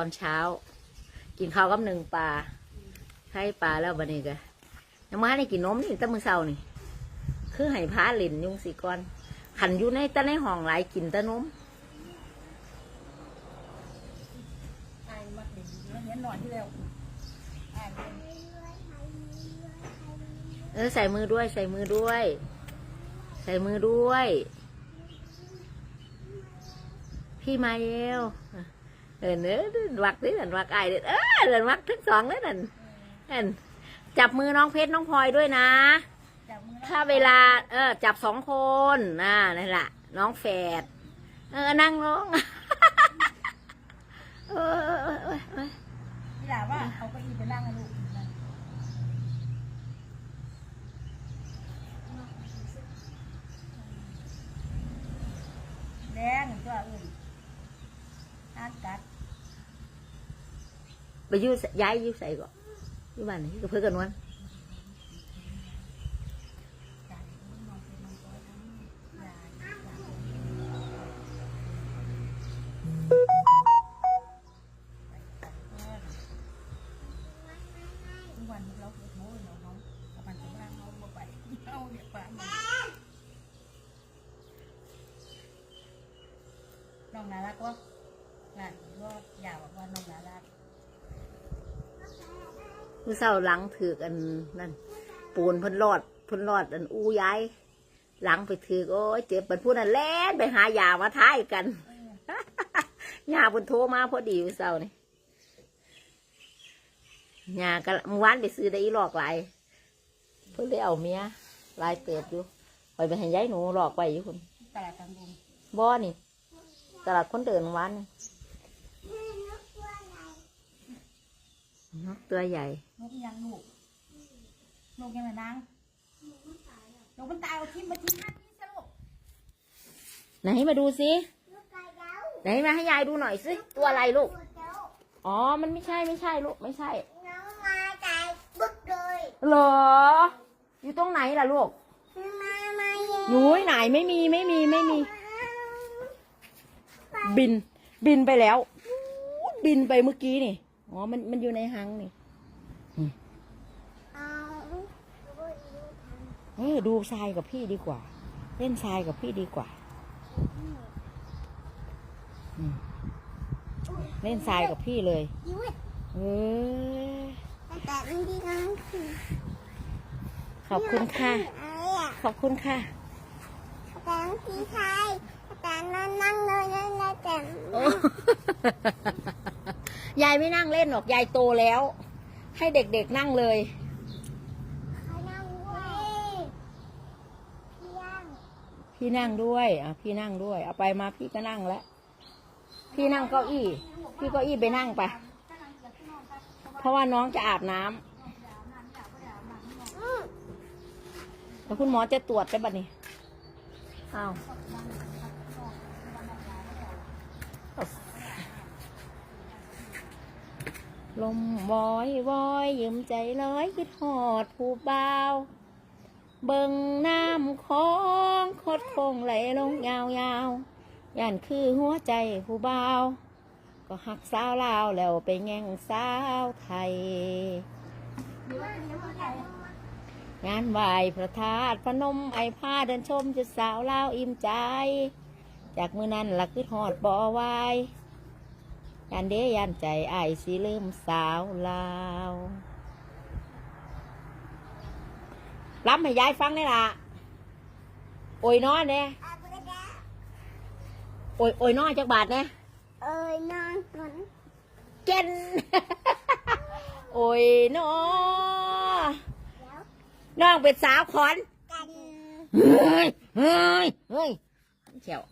อนเช้า กินข้าวกับหนึ่งปลาไข่ปลาแล้วบันนี้ก็ยังมาให้กินนมนี่แตั้งมือเช้านี่ คือให้พาเล่นยุงสีก่อนขันอยู่ในแตะในห้องหลายกินแตะนมไอ้มักเด็กแล้วเห็นหนอนที่แล้วไอ้เออใส่มือด้วย ใส่มือด้วย ใส่มือด้วย พี่มาเอว เออเนื้อวักนี่นั่นวักไอายเด้อเออเดินวักทั้งสองเลยนั่นนั่นจับมือน้องเพชรน้องพลอยด้วยนะจับมือถ้าเวลา เออ จับสองคนน่ะนั่นแหละน้องแฝดเออนั่งลงเออเออเออเออเออ นี่แหละว่าเอาไปอีไปนั่งให้ลูกนั่นแดงตัวอื่นอ่านกัด ไปอยูย้ายยูใส่ก่อนอยูบ้านไหนกับเพื่อนกันวันกัดมองเป็นมังกรทั้งยายทุกวันเราเกิดโม่เนาะน้องกันจะบ้านเราบ่ไปเอาเดี๋ยวป่ามันน้องนารักวะงานก็อยากบอกว่าน้องน่ารัก มือเศร้าหลังถือกอันนั่นปูนเพิ่นรอดเพิ่นรอดอันอู้ย้ายหลังไปถือกโอ้ยเจ็บมันพูดนั่นแล่นไปหายามาท้ายกันยาเพิ่นโทรมาพอดีมือเศร้านี่ยาก็เมื่อวานไปซื้อได้อีหลอกหลายเพิ่นเลยเอาเมียหลายเติบอยู่คอยไปให้ยายหนูหลอกไว้อยู่คุณตลาดกลางกรุงบ่นี่ตลาดคนเดินเมื่อวานนี่นก ตัวใหญ่ นกยังลูกนกยังไงนางนกมันตายเอาทิ้งมาทิ้งท่านี้ซะลูกไหนมาดูสิไหนมาให้ยายดูหน่อยสิตัวอะไรลูก อ๋อ มันไม่ใช่ไม่ใช่ลูกไม่ใช่ น้องมาจ่ายบึกเลยเหรอ อยู่ตรงไหนล่ะลูกมามาเย็นหนูไหนไม่มีไม่มีไม่มี บิน บินไปแล้วอู้บินไปเมื่อกี้นี่ อ๋อ มันมันอยู่ในหังนี่ เออดูทรายกับพี่ดีกว่า เล่นทรายกับพี่ดีกว่าเล่นทรายกับพี่เลยเออขอบคุณค่ะ ขอบคุณค่ะแต่พี่ชายแต่นั่งนั่งเลยนั่งแต่ยายไม่นั่งเล่นหรอก ยายโตแล้ว ให้เด็กๆนั่งเลยเขานั่งด้วยพี่ย่างพี่นั่งด้วยอะพี่นั่งด้วย เอาไปมาพี่ก็นั่งแล้วพี่นั่งเก้าอี้ พี่เก้าอี้ไปนั่งไป เพราะว่าน้องจะอาบน้ำอืมแล้วคุณหมอจะตรวจได้บัดนี้อ้าว ลมวอยวอยยืมใจลอยคิดหอดผู้เบาเบิ่งน้ำของคดคงไหลลงยาวยาวย่านคือหัวใจผู้เบาก็หักสาวลาวแล้วไปแง่งสาวไทย งานไหวพระธาตุพนมไอผ้าเดินชมจุดสาวลาวอิ่มใจ จากมือนั้นลักคือหอดบ่อไหว ยันเดยันใจไอายสิลืมสาวลาวล้ำให้ยายฟังนี่ล่ะโอยน้อยเนี่ยเอาไปได้โอยโอยน้อยจักบาทเนี่ยเอ้ยนอนก่อนเจนโอยน้อแล้วน้องเป็นสาวขอนกันเฮ้ยเฮ้ยเฮ้ยขันเขียว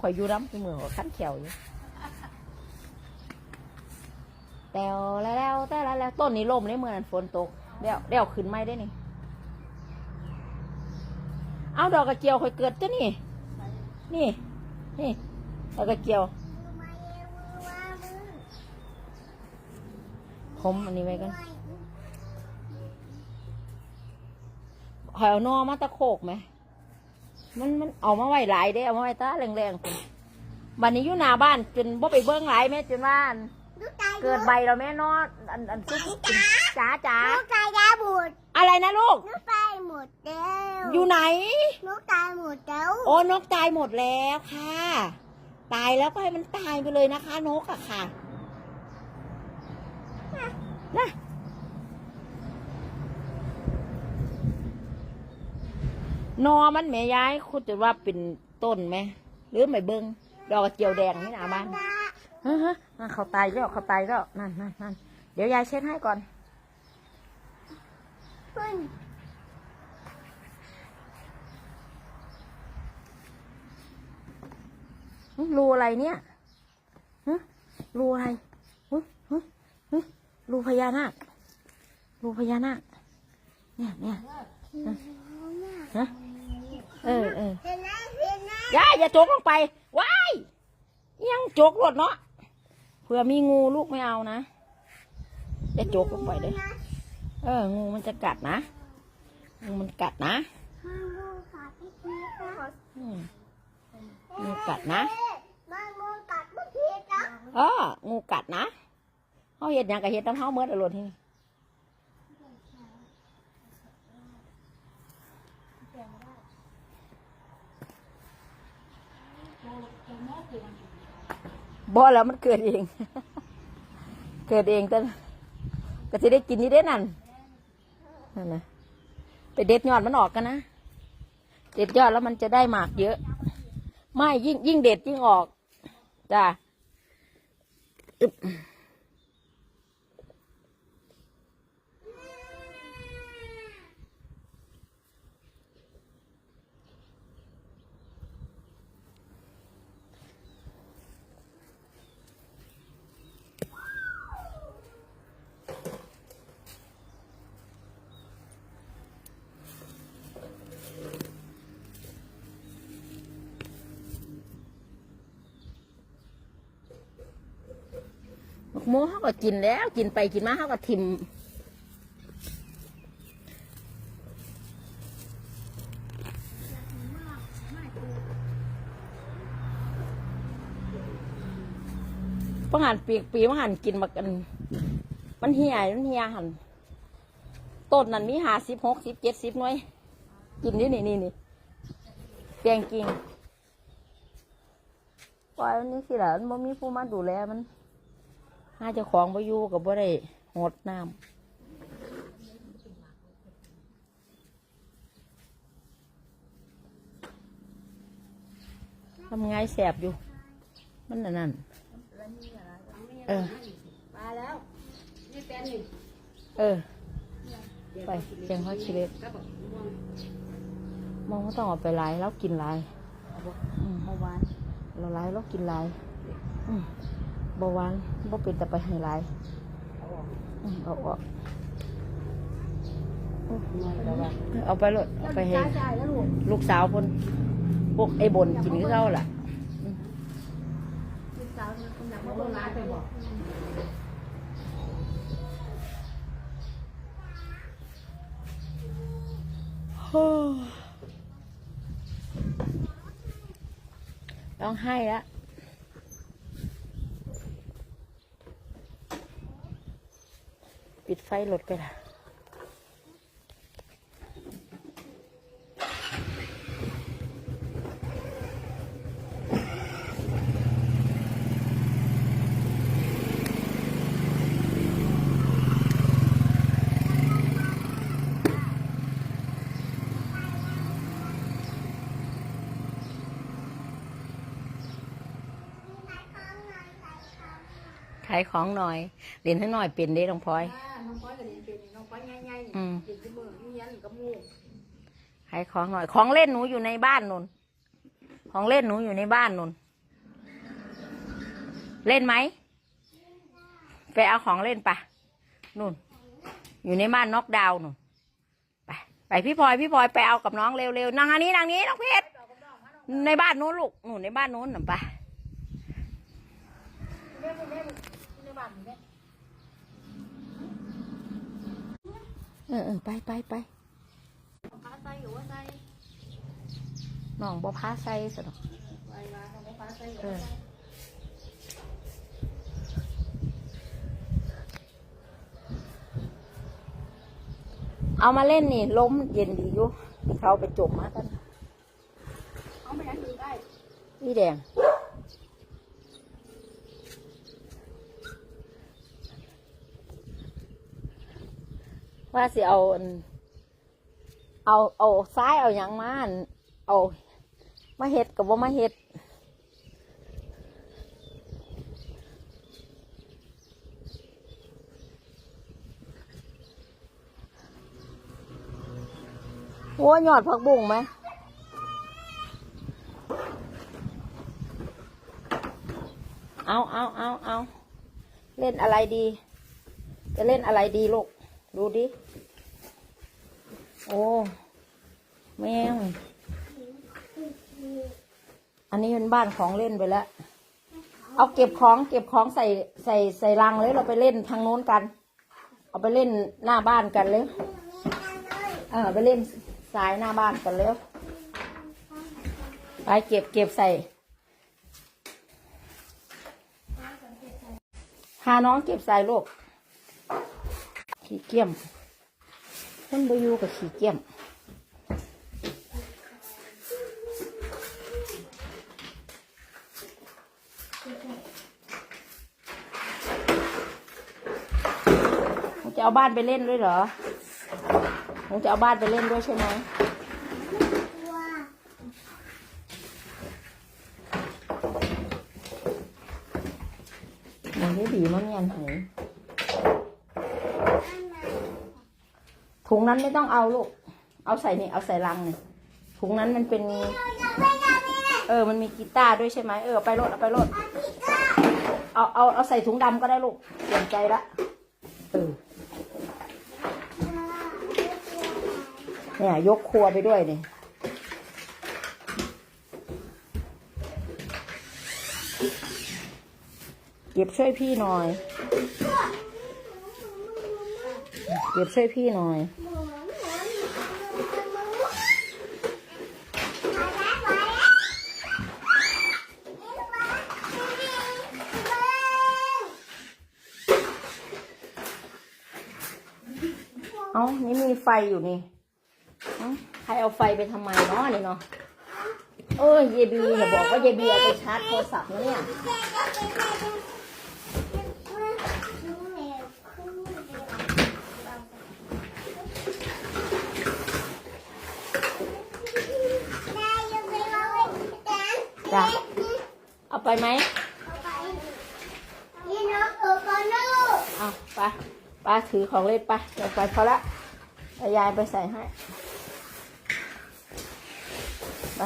ข่อยอยู่น้ำคือมือขันเขียวอยู่ แต่แล้วแล้วแต่แล้วแล้วต้นนี้ล่มในเมื่อนั้นฝนตกเดี๋ยวเดี๋ยวขึ้นไม่ได้นี่ เอาดอกกระเจียวข่อยเกิดจ้ะนี่ นี่ นี่ดอกกระเจียว ผมอันนี้ไว้กันข่อยเอานอมาตะโขกไหม มันมันเอามาไว้หลายได้เอามาไว้ตาแรงๆคุณบัดนี้อยู่หน้าบ้านจนบ่ไปเบิ่งหลายแม่จนว่านลูกตาย เกิดใบแล้วแม่เนออันอันซุปจ๋าจ๋าลูกตายยาบุดอะไรนะลูกลูกตายหมดแล้วอยู่ไหนลูกตายหมดแล้วโอ้นกตายหมดแล้วค่ะ ตายแล้วก็ให้มันตายไปเลยนะคะ นกอะค่ะนะนอมันแม่ย้ายคุณจะว่าเป็นต้นไหมหรือไม่เบิงดอกกระเจียวแดงนี่นะบ้านเฮ้ยเฮ้ยอะเขาตายแล้วเขาตายแล้วนั่นนั่นนั่นเดี๋ยวยายเช็ดให้ก่อนขึ้นหึรูอะไรเนี่ยหึรูอะไรหึหึหึรูพญานาครูพญานาคเนี่ยเนี่ยฮะเออเออเห็นไหมเห็นไหมอย่าอย่าจกลงไปว้ายยังจกรถเนาะ เผื่อมีงูลูกไม่เอานะอย่าจกลงไปเลยเออ งูมันจะกัดนะ งูมันกัดนะมาโมกัดพี่พีชนะอืมงูกัดนะมาโมกัดพี่พีชนะเอองูกัดนะเขาเห็ดหยังกับเห็ดน้ำเฮาเมื่อตลอดที่นี่ บ่แล้วมันเกิดเอง เกิดเองแต่ก็จะได้กินนี่ได้นั่นนั่นนะไปเด็ดยอดมันออกกันนะเด็ดยอดแล้วมันจะได้หมากเยอะ ไม่ยิ่งยิ่งเด็ดยิ่งออกจ้า โมเขาก็กินแล้ว กินไปกินมาเขาก็ทิมพหันปีกปีพหันกินมากัน มันเหี่ยมันเหี่ยหันต้นนั้นมีหาสิบหกสิบเจ็ดสิบหน่วย กินนี่นี่นี่นี่แกงกิงปล่อยมันนี่สิล่ะมันบ่มีผู้มาดูแลมัน หาเจ้าของบ่อยู่กับบ่ได้หดน้ำทำไงแสบอยู่ มันนั่นนั่นเออมาแล้วนี่แฟนนี่เออ ไปเชียงฮอชิเลตก็บอกม่วงมองว่าต้องเอาไปหลายแล้วกินหลายเอาบอกอืมเมื่อวานเราหลายแล้วกินหลายอืม บหวานบ่เป็นแต่ไปให้หลายเอาออกอืมเอาออกหน่อยแล้วว่าเอาไปเลยเอาไปให้จ่ายจ่ายแล้วลูกลูกสาวคนพวกไอ้บนกินก็เท่าล่ะลูกสาวเนี่ยคนอยากมาเบิ่งร้านไปบอกต้องให้ละ ปิดไฟรถไปละ ขายของหน่อยเรียนให้หน่อยเป็นได้น้องพลอยอ่าน้องก้อยกับเรียนเป็นน้องก้อยง่ายๆอืม เรียนที่มือนี่ยันกับมูกขายของหน่อย ของเล่นหนูอยู่ในบ้านนุ่นของเล่นหนูอยู่ในบ้านนุ่นเล่นไหมไปเอาของเล่นปะนุ่น อยู่ในบ้านน็อกดาวน์นุ่นไปไปพี่พลอยพี่พลอยไปเอากับน้องเร็วๆนั่งอันนี้นั่งนี้น้องเพชรในบ้านนู้นลูกหนูในบ้านนู้นหน่ะไปเล่นเล่นใน บ้านนี่แเออไปไปไปพน้องบ่พาใส่สะดอกไว้าเใอยอส่เอามาเล่นนี่ล้มเย็นดีอยู่เขาไปจมมากันเอาไปยังดีได้พี่แดง ว่าสิเอาเอาเอาซ้ายเอาหยังมานเอามาเห็ดกับว่ามาเห็ดโอ้ยยอดผักบุ้งไหมเอาเอาเอาเอาเล่นอะไรดี จะเล่นอะไรดีลูก ดูดิ โอ้ แมว อันนี้เป็นบ้านของเล่นไปแล้ว เอาเก็บของเก็บของใส่ใส่ใส่รังเลยเราไปเล่นทางโน้นกัน เอาไปเล่นหน้าบ้านกันเลยเออไปเล่นสายหน้าบ้านกันเลยไปเก็บเก็บใส่พาน้องเก็บใส่ลูก ขี้เกียมคนบอยู่กับขี้เกียมหนูจะเอาบ้านไปเล่นด้วยเหรอหนูจะเอาบ้านไปเล่นด้วยใช่ไหมมันได้ดีมั้งยันหนอันไหน ถุงนั้นไม่ต้องเอาลูก เอาใส่นี่ เอาใส่ลังนี่ถุงนั้นมันเป็น เออ มันมีกีตาร์ด้วยใช่ไหมเออ ไปรถเอาไปรถเอาเอาเอาใส่ถุงดำก็ได้ลูกเปลี่ยนใจละเออเนี่ย ยกครัวไปด้วยเนี่ยเก็บช่วยพี่หน่อย เก็บช่วยพี่หน่อย เอานี่มีไฟอยู่นี่ใครเอาไฟไปทำไมเนาะนี่เนาะเออเยบีอย่าบอกว่าเยบีเอาไปชาร์จโทรศัพท์นะเนี่ย เอาไปไหมเอาไปป้าถือของเล่นไปเดี๋ยวไปพอละยายไปใส่ให้ไป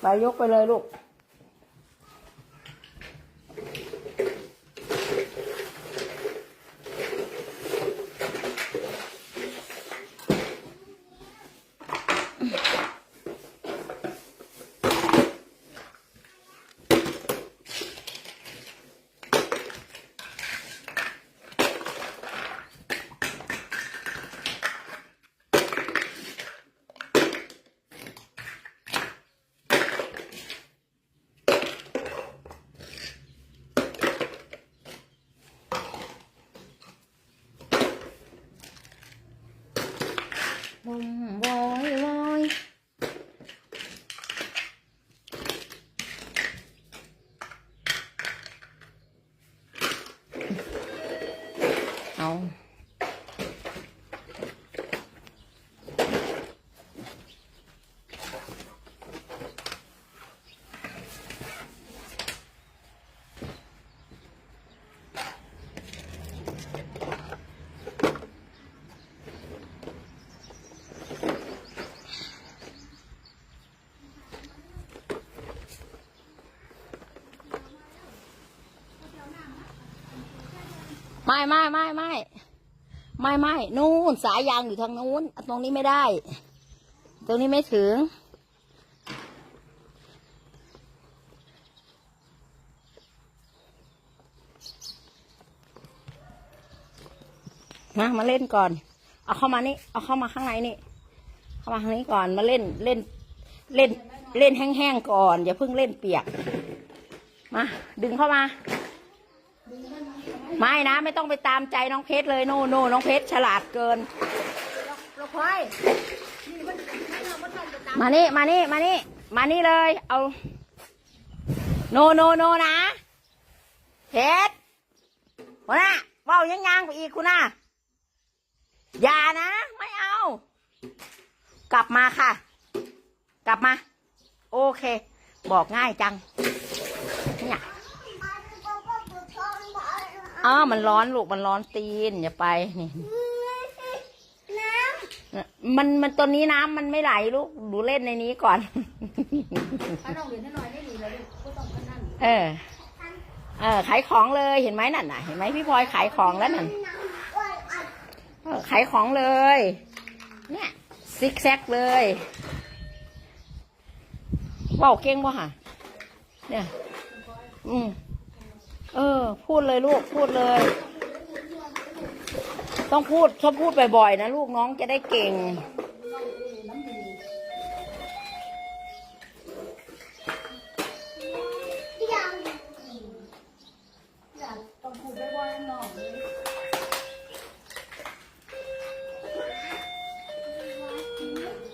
ไปยกไปเลยลูก ไม่ไม่ไม่ไม่ไม่ไม่นู่นสายยางอยู่ทางนู้นตรงนี้ไม่ได้ ตรงนี้ไม่ถึง มามาเล่นก่อน เอาเข้ามานี่ เอาเข้ามาข้างในนี่ เข้ามาข้างนี้ก่อน มาเล่นเล่นเล่นเล่นแห้งๆก่อน อย่าเพิ่งเล่นเปียก มา ดึงเข้ามา ได้ไหมไม่นะ ไม่ต้องไปตามใจน้องเพชรเลยโน่โน่น้องเพชรฉลาดเกิน เราคอยนี่มันให้เราไม่ต้องไปตามมานี่มานี่มานี่มานี่เลย เอา โนโนโนนะเพชรหัวหน้าเว่ายังยังไปอีกคุณน่ะอย่านะ ไม่เอา กลับมาค่ะ กลับมา โอเค บอกง่ายจัง เนี่ย มันก็ก็ปวดท้องบ่ อ้าวมันร้อนลูกมันร้อนตีนอย่าไปนี่ น้มันมันตัวนี้น้ำมันไม่ไหลลูกดูเล่นในนี้ก่อนถ้าน้องเรียนให้หน่อยได้ดีเลยก็ต้องกันนั่นเออ เออ ขายของเลยเห็นไหมนั่นน่ะ เห็นไหมพี่พลอยขายของแล้วนั่นำน้ำอ้วนอัดเออขายของเลย เนี่ยซิกแซกเลยเว่าเก่งป่ะฮะเนี่ย อืม เออ พูดเลยลูกพูดเลย ต้องพูดชอบพูดบ่อยๆนะลูกน้องจะได้เก่ง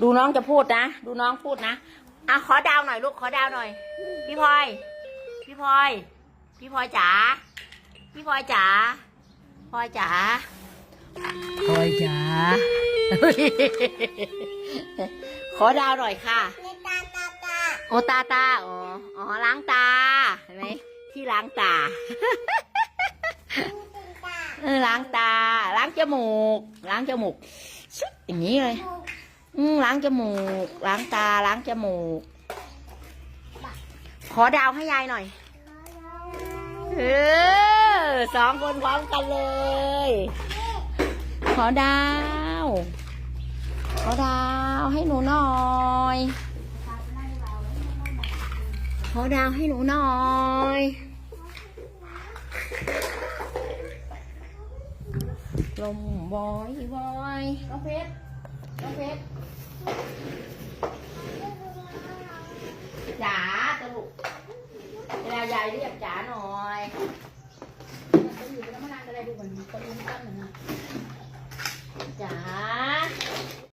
ดูน้องจะพูดนะ ดูน้องพูดนะอะขอดาวหน่อยลูกขอดาวหน่อย พี่พลอย พี่พลอย พี่พลอยจ๋า พี่พลอยจ๋าพลอยจ๋าพลอยจ๋า ขอดาวหน่อยค่ะในตาตาตาโอตาตา อ๋อ อ๋อล้างตา เห็นไหมที่ล้างตาเป็นตาเออล้างตา ล้างจมูก ล้างจมูกชึบอย่างนี้เลย อืมล้างจมูก ล้างตา ล้างจมูก ขอดาวให้ยายหน่อย เออสองคนพร้อมกันเลย ขอดาว ขอดาวให้หนูหน่อย ขอดาวให้หนูหน่อยลมบอยบอยน้องเพชรน้องเพชรจ๋าตะลุก เวลายายเรียกจ๋าหน่อยจะอยู่กันมานานก็ได้ดูเหมือนคนอุ้มตั้งเหมือนนจ๋า